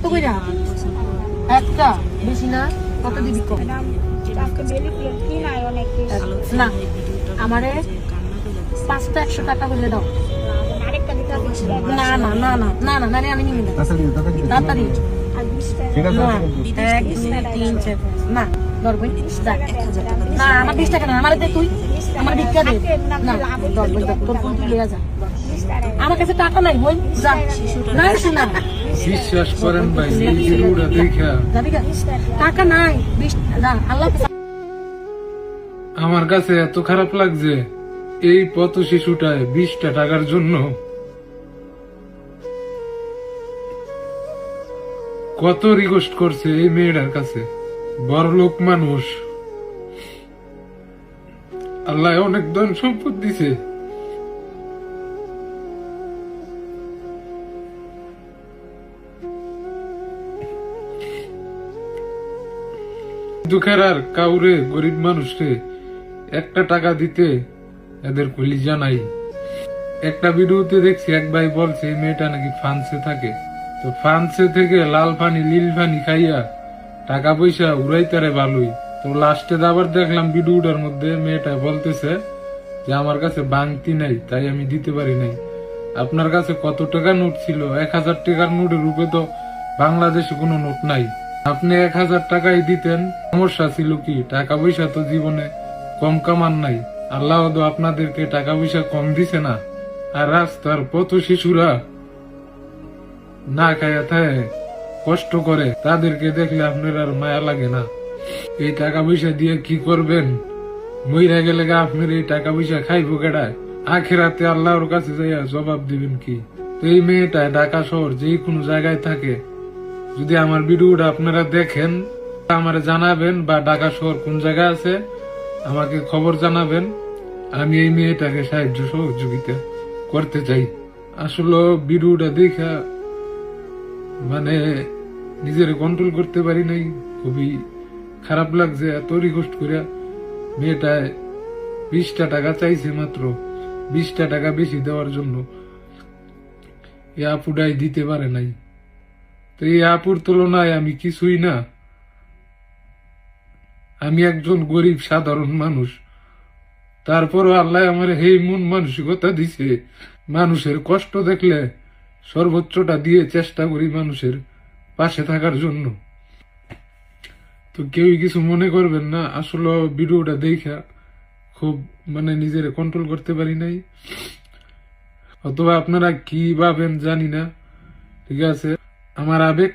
কত কইরা? একটা? বেশি না? কত দিবি কম। না আমারে পাঁচটা একশো টাকা হলে দাও। না না না না না না আমি নিবি না। তাড়াতাড়ি ঠিক আছে? না। না আমার বিশ টাকা না আমার দে তুই আমার ভিক্ষা দে। না ধরবই তোর ফোন তুই লিয়ে যা আমার কাছে টাকা নাই বই যা। নাই শোনা বিশ্বাস করেন ভাই দেখা। টাকা নাই বিশ যা আল্লাহ আমার কাছে এত খারাপ লাগছে এই পথ শিশুটায় বিশটা টাকার জন্য কত রিকোয়েস্ট করছে এই মেয়েটার কাছে? বড় লোক মানুষ। আল্লাহ অনেক ধন সম্পদ দিছে। দুঃখের আর কাউরে গরিব মানুষকে একটা টাকা দিতে এদের কুলি জানাই একটা ভিডিওতে দেখছি এক ভাই বলছে মেয়েটা নাকি ফ্রান্সে থাকে। তো ফ্রান্সে থেকে লাল পানি, নীল পানি খাইয়া টাকা পয়সা উড়াই উড়াইতারে ভালোই তো লাস্টে আবার দেখলাম ভিডিওটার মধ্যে মেয়েটা বলতেছে যে, আমার কাছে বাংতি নাই, তাই আমি দিতে পারি নাই। আপনার কাছে কত টাকা নোট ছিল? এক হাজার টাকার নোটের রূপে তো বাংলাদেশে কোনো নোট নাই। আপনি এক হাজার টাকাই দিতেন, সমস্যা ছিল কি? টাকা পয়সা তো জীবনে কম কামান নাই। আল্লাহ আপনাদেরকে টাকা পয়সা কম দিছে না। আর রাস্তার পথ শিশুরা না খায়া থাকে কষ্ট করে। তাদেরকে দেখলে আপনার আর মায়া লাগে না। এই টাকা পয়সা দিয়ে কি করবেন? মইরা গেলে আপনার এই টাকা পয়সা খাইবো কেডায় আখেরাতে আল্লাহর কাছে যাইয়া জবাব দিবেন কি? তো এই মেয়েটা ঢাকা শহর যে কোনো জায়গায় থাকে। যদি আমার ভিডিওটা আপনারা দেখেন আমার জানাবেন বা ঢাকা শহর কোন জায়গা আছে, আমাকে খবর জানাবেন। আমি এই মেয়েটাকে সাহায্য সহযোগিতা করতে চাই। আসলে ভিডিওটা দেখা মানে নিজের কন্ট্রোল করতে পারি নাই। খুবই খারাপ লাগছে এত রিকোয়েস্ট করিয়া মেয়েটায় বিশটা টাকা চাইছে মাত্র, বিশটা টাকা বেশি দেওয়ার জন্য। এই আপুটাই দিতে পারে নাই। তো এই আপুর তুলনায় আমি কিছুই না। আমি একজন গরিব সাধারণ মানুষ। তারপরও আল্লাহ আমার এই মন মানসিকতা দিছে। মানুষের কষ্ট দেখলে সর্বোচ্চটা দিয়ে চেষ্টা করি মানুষের পাশে থাকার জন্য। তো কেউই কিছু মনে করবেন না, আসলে ভিডিওটা দেখা খুব মানে নিজের কন্ট্রোল করতে পারি নাই। অথবা আপনারা কি ভাবেন জানি না, ঠিক আছে? আমার আবেগ